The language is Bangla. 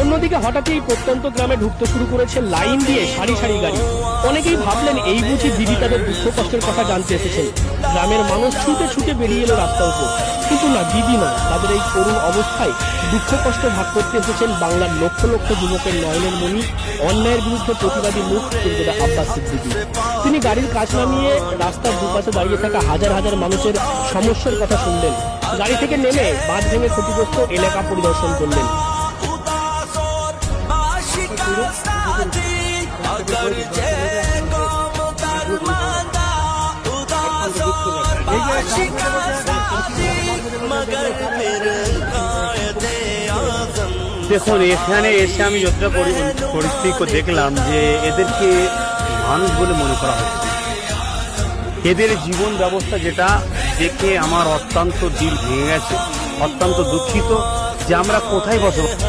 অন্যদিকে হঠাৎই প্রত্যন্ত গ্রামে ঢুকতে শুরু করেছে লাইন দিয়ে সারি সারি গাড়ি। অনেকেই ভাবলেন এই বুঝি দিদি তাদের দুঃখ কষ্টের কথা জানতে এসেছেন। গ্রামের মানুষ ছুটে ছুটে বেরিয়ে এলো রাস্তার উপর। কিন্তু না, দিদি নয়, তাদের এই করুণ অবস্থায় দুঃখ কষ্ট ভাগ করতে এসেছেন বাংলার লক্ষ লক্ষ যুবকের নয়নের মণি, অন্যায়ের বিরুদ্ধে প্রতিবাদী মুখ কিন্তু আব্বাস সিদ্দিকী। তিনি গাড়ির কাজ নামিয়ে রাস্তার দুপাশে দাঁড়িয়ে থাকা হাজার হাজার মানুষের সমস্যার কথা শুনলেন। গাড়ি থেকে নেমে বাঁধ ভেঙে ক্ষতিগ্রস্ত এলাকা পরিদর্শন করলেন। দেখুন, এখানে এসে আমি যতটা পরি- পরিস্থিতি দেখলাম যে এদেরকে মানুষ বলে মনে করা হচ্ছে। এদের জীবন ব্যবস্থা যেটা, দেখে আমার অত্যন্ত দিল ভেঙে গেছে, অত্যন্ত দুঃখিত যে আমরা কোথায় বসবাস